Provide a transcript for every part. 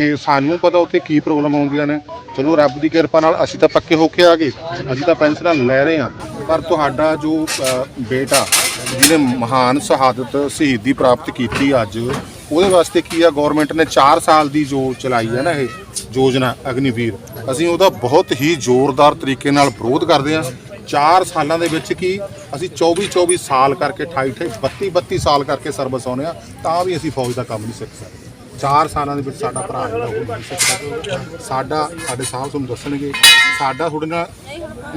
ਤੇ ਸਾਨੂੰ ਪਤਾ ਉੱਥੇ ਕੀ ਪ੍ਰੋਬਲਮ ਆਉਂਦੀਆਂ ਨੇ। ਚਲੋ ਰੱਬ ਦੀ ਕਿਰਪਾ ਨਾਲ ਅਸੀਂ ਤਾਂ ਪੱਕੇ ਹੋ ਕੇ ਆ ਗਏ। ਅਸੀਂ ਤਾਂ ਪੈਨਸ਼ਨਾਂ ਲੈ ਰਹੇ ਹਾਂ। ਪਰ ਤੁਹਾਡਾ ਜੋ ਅ, ਬੇਟਾ ਜਿਹਨੇ ਮਹਾਨ ਸ਼ਹਾਦਤ ਸ਼ਹੀਦੀ ਪ੍ਰਾਪਤ ਕੀਤੀ ਅੱਜ ਉਹਦੇ ਵਾਸਤੇ ਕੀ ਆ? ਗਵਰਨਮੈਂਟ ਨੇ 4 ਸਾਲ ਦੀ ਜੋ ਚਲਾਈ ਹੈ ਨਾ ਇਹ ਯੋਜਨਾ ਅਗਨੀਵੀਰ। ਅਸੀਂ ਉਹਦਾ ਬਹੁਤ ਹੀ ਜ਼ੋਰਦਾਰ ਤਰੀਕੇ ਨਾਲ ਵਿਰੋਧ ਕਰਦੇ ਹਾਂ। 4 ਸਾਲਾਂ ਦੇ ਵਿੱਚ ਕੀ ਅਸੀਂ 24 24 ਸਾਲ ਕਰਕੇ 28 28 32 32 ਸਾਲ ਕਰਕੇ ਸਰਵਿਸ ਆਉਂਦੇ ਆ ਤਾਂ ਵੀ ਅਸੀਂ ਫੌਜ ਦਾ ਕੰਮ ਨਹੀਂ ਸਿੱਖ ਸਕਦੇ। 4 ਸਾਲਾਂ ਦੇ ਵਿੱਚ ਸਾਡਾ ਭਰਾ ਜਿਹੜਾ ਉਹ ਨਹੀਂ ਸਕਦਾ ਸਾਡਾ, ਸਾਡੇ ਸਾਹਿਬ ਤੁਹਾਨੂੰ ਦੱਸਣਗੇ, ਸਾਡਾ ਤੁਹਾਡੇ ਨਾਲ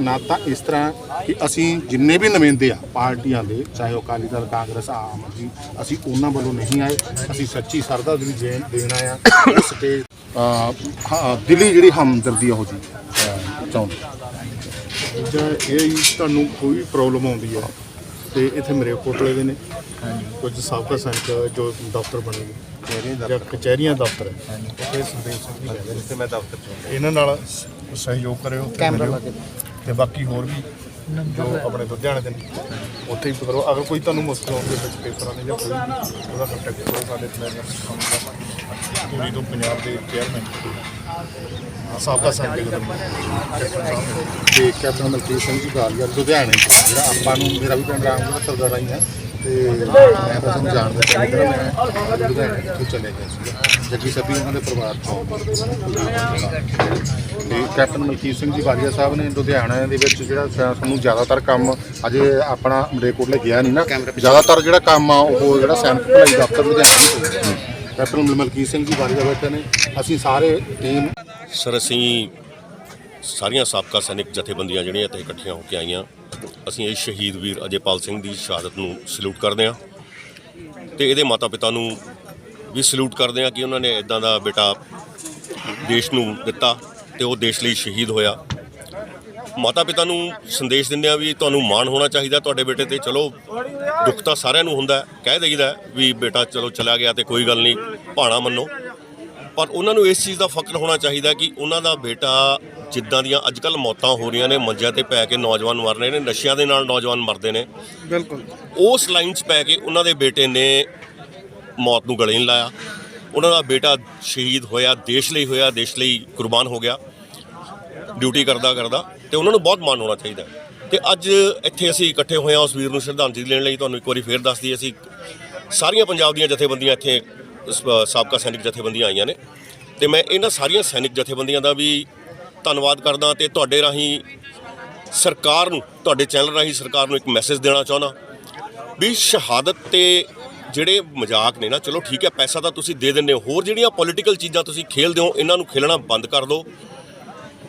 ਨਾਤਾ ਇਸ ਤਰ੍ਹਾਂ ਕਿ ਅਸੀਂ ਜਿੰਨੇ ਵੀ ਨੁਮਾਇੰਦੇ ਆ ਪਾਰਟੀਆਂ ਦੇ, ਚਾਹੇ ਉਹ ਅਕਾਲੀ ਦਲ, ਕਾਂਗਰਸ, ਆਮ ਆਦਮੀ, ਅਸੀਂ ਉਹਨਾਂ ਵੱਲੋਂ ਨਹੀਂ ਆਏ। ਅਸੀਂ ਸੱਚੀ ਸਰਦਾ ਦੀ ਦੇਣ, ਦੇਣਾ ਆ। ਉਸ ਤੇ ਹਾਂ, ਦਿਲੀ ਜਿਹੜੀ ਹਮਦਰਦੀ ਆ ਉਹ ਜੀ ਚਾਹੁੰਦੇ ਜਾਂ ਇਹ ਤੁਹਾਨੂੰ ਕੋਈ ਪ੍ਰੋਬਲਮ ਆਉਂਦੀ ਆ। ਤੇ ਇੱਥੇ ਮੇਰੇ ਕੋਟਲੇ ਦੇ ਨੇ। ਕੁਝ ਸਾਬਕਾ ਸੈਨਿਕ ਜੋ ਦਫ਼ਤਰ ਬਣੇ ਨੇ। ਜਾਂ ਕਚਹਿਰੀਆਂ ਦਫ਼ਤਰ ਹੈ। ਉੱਥੇ ਸੰਦੇਸ਼ ਸਿੰਘ ਜੀ ਕਹਿੰਦੇ ਨੇ। ਤੇ ਮੈਂ ਦਫ਼ਤਰ ਚ ਇਹਨਾਂ ਨਾਲ ਸਹਿਯੋਗ ਕਰਿਓ ਕੈਮਰਾ ਲਾ ਕੇ। ਤੇ ਬਾਕੀ ਹੋਰ ਵੀ ਜੋ ਆਪਣੇ ਲੁਧਿਆਣੇ ਦੇ ਨੇ। ਉੱਥੇ ਵੀ ਕਰੋ। ਅਗਰ ਕੋਈ ਤੁਹਾਨੂੰ ਮੁਸ਼ਕਲ ਆਉਂਦੀ ਹੈ ਵਿੱਚ ਪੇਪਰਾਂ ਨੇ ਜਾਂ ਕੋਈ ਵੀ ਉਹਦਾ ਕੰਟੈਕਟ ਕਰੋ। ਸਾਡੇ ਪਲੈਨਰ ਪੂਰੀ ਤੋਂ ਪੰਜਾਬ ਦੇ ਚੇਅਰਮੈਨ ਸਾਬਕਾ ਦੇ ਸਾਹਿਬ ਤੇ ਕੈਪਟਨ ਮਲਕੀਤ ਸਿੰਘ ਜੀ ਗਾਲੀਆ ਲੁਧਿਆਣੇ ਤੋਂ। ਜਿਹੜਾ ਆਪਾਂ ਨੂੰ ਮੇਰਾ ਵੀ ਪਿੰਡ ਰਾਮਗੜ੍ਹ ਸਰਦਾਰ ਆਈ ਹੈ ਤੇ ਮੈਂ ਤਾਂ ਤੁਹਾਨੂੰ ਜਾਣਦਾ ਚੰਗੀ ਤਰ੍ਹਾਂ ਮੈਂ ਲੁਧਿਆਣੇ ਤੋਂ ਚਲੇ ਗਿਆ ਸੀ ਜੱਗੀ ਸਭੀ ਉਹਨਾਂ ਦੇ ਪਰਿਵਾਰ ਤੋਂ ਤੇ ਕੈਪਟਨ ਮਲਕੀਤ ਸਿੰਘ ਜੀ ਵਾਲੀਆ ਸਾਹਿਬ ਨੇ ਲੁਧਿਆਣਾ ਦੇ ਵਿੱਚ ਜਿਹੜਾ ਸਾਨੂੰ ਜ਼ਿਆਦਾਤਰ ਕੰਮ ਅਜੇ ਆਪਣਾ ਮਰੇਕੋਟਲੇ ਗਿਆ ਨਹੀਂ ਨਾ। ਜ਼ਿਆਦਾਤਰ ਜਿਹੜਾ ਕੰਮ ਆ, ਉਹ ਜਿਹੜਾ ਸੈਨਿਕ ਭਲਾਈ ਦਫ਼ਤਰ ਲੁਧਿਆਣਾ ਤੋਂ ਹੋਇਆ। ਕੈਪਟਨ ਮਲਕੀਤ ਸਿੰਘ ਜੀ ਵਾਲੀਆ ਬੈਠੇ ਨੇ। ਅਸੀਂ ਸਾਰੇ ਟੀਮ ਸਰ, ਅਸੀਂ ਸਾਰੀਆਂ ਸਾਬਕਾ ਸੈਨਿਕ ਜਥੇਬੰਦੀਆਂ ਜਿਹੜੀਆਂ ਇੱਥੇ ਇਕੱਠੀਆਂ ਹੋ ਕੇ ਆਈਆਂ। ਅਸੀਂ ਇਹ ਸ਼ਹੀਦ ਵੀਰ ਅਜੇਪਾਲ ਸਿੰਘ ਦੀ ਸ਼ਹਾਦਤ ਨੂੰ ਸਲੂਟ ਕਰਦੇ ਹਾਂ ਤੇ ਇਹਦੇ ਮਾਤਾ ਪਿਤਾ ਨੂੰ ਵੀ ਸਲੂਟ ਕਰਦੇ ਹਾਂ ਕਿ ਉਹਨਾਂ ਨੇ ਇਦਾਂ ਦਾ ਬੇਟਾ ਦੇਸ਼ ਨੂੰ ਦਿੱਤਾ ਤੇ ਉਹ ਦੇਸ਼ ਲਈ ਸ਼ਹੀਦ ਹੋਇਆ। ਮਾਤਾ ਪਿਤਾ ਨੂੰ ਸੰਦੇਸ਼ ਦਿੰਦੇ ਆ ਵੀ ਤੁਹਾਨੂੰ ਮਾਣ ਹੋਣਾ ਚਾਹੀਦਾ ਤੁਹਾਡੇ ਬੇਟੇ ਤੇ। ਚਲੋ, ਦੁੱਖ ਤਾਂ ਸਾਰਿਆਂ ਨੂੰ ਹੁੰਦਾ ਕਹਿ ਦਈਦਾ ਵੀ ਬੇਟਾ ਚਲੋ ਚਲਾ ਗਿਆ ਤੇ ਕੋਈ ਗੱਲ ਨਹੀਂ, ਭਾਣਾ ਮੰਨੋ। ਪਰ ਉਹਨਾਂ ਨੂੰ ਇਸ ਚੀਜ਼ ਦਾ ਫਕਰ ਹੋਣਾ ਚਾਹੀਦਾ ਕਿ ਉਹਨਾਂ ਦਾ ਬੇਟਾ ਜਿੱਦਾਂ ਦੀਆਂ ਅੱਜਕੱਲ ਮੌਤਾਂ ਹੋ ਰਹੀਆਂ ਨੇ ਮੰਜਿਆਂ ਤੇ ਪੈ ਕੇ ਨੌਜਵਾਨ ਮਰ ਰਹੇ ਨੇ ਨਸ਼ਿਆਂ ਦੇ ਨਾਲ ਨੌਜਵਾਨ ਮਰਦੇ ਨੇ। ਬਿਲਕੁਲ। ਉਸ ਲਾਈਨ 'ਚ ਪੈ ਕੇ ਉਹਨਾਂ ਦੇ ਬੇਟੇ ਨੇ ਮੌਤ ਨੂੰ ਗਲੇ ਨਹੀਂ ਲਾਇਆ। ਉਹਨਾਂ ਦਾ ਬੇਟਾ ਸ਼ਹੀਦ ਹੋਇਆ ਦੇਸ਼ ਲਈ ਹੋਇਆ ਦੇਸ਼ ਲਈ ਕੁਰਬਾਨ ਹੋ ਗਿਆ ਡਿਊਟੀ ਕਰਦਾ ਕਰਦਾ ਤੇ ਉਹਨਾਂ ਨੂੰ ਬਹੁਤ ਮਾਣ ਹੋਣਾ ਚਾਹੀਦਾ। ਤੇ ਅੱਜ ਇੱਥੇ ਅਸੀਂ ਇਕੱਠੇ ਹੋਏ ਹਾਂ ਉਸ ਵੀਰ ਨੂੰ ਸ਼ਰਧਾਂਜਲੀ ਦੇਣ ਲਈ ਤੁਹਾਨੂੰ ਇੱਕ ਵਾਰੀ ਫੇਰ ਦੱਸ ਦਈਏ ਅਸੀਂ ਸਾਰੀਆਂ ਪੰਜਾਬ ਦੀਆਂ ਜਥੇਬੰਦੀਆਂ ਇੱਥੇ ਸਾਬਕਾ ਸੈਨਿਕ ਜਥੇਬੰਦੀਆਂ ਆਈਆਂ ਨੇ। ਤੇ ਮੈਂ ਇਹਨਾਂ ਸਾਰੀਆਂ ਸੈਨਿਕ ਜਥੇਬੰਦੀਆਂ ਦਾ ਵੀ ਧੰਨਵਾਦ ਕਰਦਾ ਤੇ ਤੁਹਾਡੇ ਰਾਹੀਂ ਸਰਕਾਰ ਨੂੰ, ਤੁਹਾਡੇ ਚੈਨਲ ਰਾਹੀਂ ਸਰਕਾਰ ਨੂੰ ਇੱਕ ਮੈਸੇਜ ਦੇਣਾ ਚਾਹੁੰਦਾ। ਵੀ ਸ਼ਹਾਦਤ ਤੇ ਜਿਹੜੇ ਮਜ਼ਾਕ ਨੇ ਨਾ, ਚਲੋ ਠੀਕ ਹੈ, ਪੈਸਾ ਤਾਂ ਤੁਸੀਂ ਦੇ ਦਿੰਦੇ ਹੋ, ਹੋਰ ਜਿਹੜੀਆਂ ਪੋਲੀਟੀਕਲ ਚੀਜ਼ਾਂ ਤੁਸੀਂ ਖੇਲਦੇ ਹੋ, ਇਹਨਾਂ ਨੂੰ ਖੇਲਣਾ ਬੰਦ ਕਰ ਦਿਓ।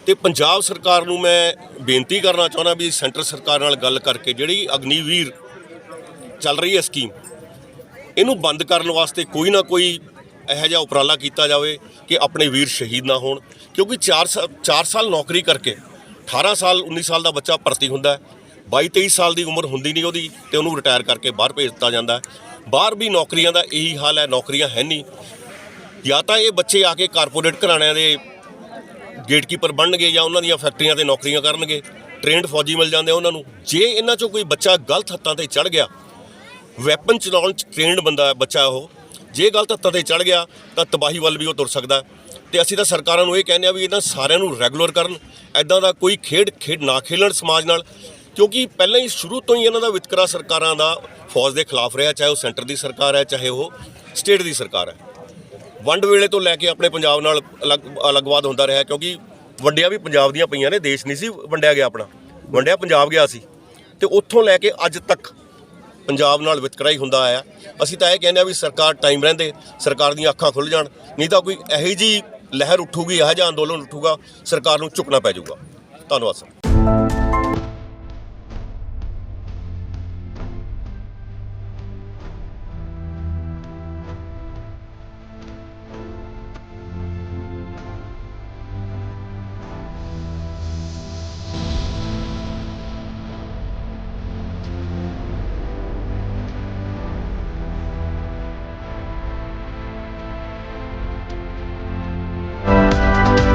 ਤੇ ਪੰਜਾਬ ਸਰਕਾਰ ਨੂੰ ਮੈਂ ਬੇਨਤੀ ਕਰਨਾ ਚਾਹੁੰਦਾ ਵੀ ਸੈਂਟਰ ਸਰਕਾਰ ਨਾਲ ਗੱਲ ਕਰਕੇ ਜਿਹੜੀ ਅਗਨੀਵੀਰ ਚੱਲ ਰਹੀ ਹੈ ਸਕੀਮ ਇਹਨੂੰ ਬੰਦ ਕਰਨ ਵਾਸਤੇ ਕੋਈ ਨਾ ਕੋਈ ਇਹੋ ਜਿਹਾ ਉਪਰਾਲਾ ਕੀਤਾ ਜਾਵੇ ਕਿ ਆਪਣੇ ਵੀਰ ਸ਼ਹੀਦ ਨਾ ਹੋਣ, ਕਿਉਂਕਿ 4 4 ਸਾਲ ਨੌਕਰੀ ਕਰਕੇ 18 ਸਾਲ 19 ਸਾਲ ਦਾ ਬੱਚਾ ਭਰਤੀ ਹੁੰਦਾ ਹੈ 22 23 ਸਾਲ ਦੀ ਉਮਰ ਹੁੰਦੀ ਨਹੀਂ ਉਹਦੀ ਤੇ ਉਹਨੂੰ ਰਿਟਾਇਰ ਕਰਕੇ ਬਾਹਰ ਭੇਜ ਦਿੱਤਾ ਜਾਂਦਾ ਬਾਹਰ ਵੀ ਨੌਕਰੀਆਂ ਦਾ ਇਹੀ ਹਾਲ ਹੈ, ਨੌਕਰੀਆਂ ਹੈ ਨਹੀਂ। ਜਾਂ ਤਾਂ ਇਹ ਬੱਚੇ ਆ ਕੇ ਕਾਰਪੋਰੇਟ ਘਰਾਣਿਆਂ ਦੇ ਗੇਟਕੀਪਰ ਬਣਨਗੇ ਜਾਂ ਉਹਨਾਂ ਦੀਆਂ ਫੈਕਟਰੀਆਂ ਤੇ ਨੌਕਰੀਆਂ ਕਰਨਗੇ, ਟ੍ਰੇਨਡ ਫੌਜੀ ਮਿਲ ਜਾਂਦੇ ਆ ਉਹਨਾਂ ਨੂੰ। ਜੇ ਇਹਨਾਂ ਚੋਂ ਕੋਈ ਬੱਚਾ ਗਲਤ ਹੱਥਾਂ ਤੇ ਚੜ ਗਿਆ ਵੈਪਨ ਚਲਾਉਣ ਚ ਟ੍ਰੇਨਡ ਬੰਦਾ ਬੱਚਾ ਉਹ। ਜੇ ਗਲਤ ਹੱਥਾਂ ਤੇ ਚੜ ਗਿਆ, ਤਾਂ ਤਬਾਹੀ ਵੱਲ ਵੀ ਉਹ ਤੁਰ ਸਕਦਾ ਹੈ। ਤੇ ਅਸੀਂ ਤਾਂ ਸਰਕਾਰਾਂ ਨੂੰ ਇਹ ਕਹਿੰਦੇ ਆ ਵੀ ਇਹਨਾਂ ਸਾਰਿਆਂ ਨੂੰ ਰੈਗੂਲਰ ਕਰਨ। ਐਦਾਂ ਦਾ ਕੋਈ ਖੇਡ ਖੇਡ ਨਾ ਖੇਲਣ ਸਮਾਜ ਨਾਲ। ਕਿਉਂਕਿ ਪਹਿਲਾਂ ਹੀ ਸ਼ੁਰੂ ਤੋਂ ਹੀ ਇਹਨਾਂ ਦਾ ਵਿਤਕਰਾ ਸਰਕਾਰਾਂ ਦਾ ਫੌਜ ਦੇ ਖਿਲਾਫ ਰਿਹਾ, ਚਾਹੇ ਉਹ ਸੈਂਟਰ ਦੀ ਸਰਕਾਰ ਹੈ, ਚਾਹੇ ਉਹ ਸਟੇਟ ਦੀ ਸਰਕਾਰ ਹੈ। ਵੰਡ ਵੇਲੇ ਤੋਂ ਲੈ ਕੇ ਆਪਣੇ ਪੰਜਾਬ ਨਾਲ ਅਲੱਗ ਅਲੱਗਵਾਦ ਹੁੰਦਾ ਰਿਹਾ, ਕਿਉਂਕਿ ਵੰਡਿਆ ਵੀ ਪੰਜਾਬ ਦੀਆਂ ਪਈਆਂ ਨੇ, ਦੇਸ਼ ਨਹੀਂ ਸੀ ਵੰਡਿਆ ਗਿਆ ਆਪਣਾ। ਵੰਡਿਆ ਪੰਜਾਬ ਗਿਆ ਸੀ। ਤੇ ਉੱਥੋਂ ਲੈ ਕੇ ਅੱਜ ਤੱਕ ਪੰਜਾਬ ਨਾਲ ਵਿਤਕਰਾ ਹੀ ਹੁੰਦਾ ਆਇਆ। ਅਸੀਂ ਤਾਂ ਇਹ ਕਹਿੰਦੇ ਆ ਵੀ ਸਰਕਾਰ ਟਾਈਮ ਰਹਿੰਦੇ, ਸਰਕਾਰ ਦੀਆਂ ਅੱਖਾਂ ਖੁੱਲ ਜਾਣ, ਨਹੀਂ ਤਾਂ ਕੋਈ ਇਹੋ ਜੀ ਲਹਿਰ ਉੱਠੂਗੀ, ਇਹੋ ਜਿਹਾ ਅੰਦੋਲਨ ਉੱਠੂਗਾ, ਸਰਕਾਰ ਨੂੰ ਝੁਕਣਾ ਪੈ ਜਾਊਗਾ। ਧੰਨਵਾਦ, ਸਰ।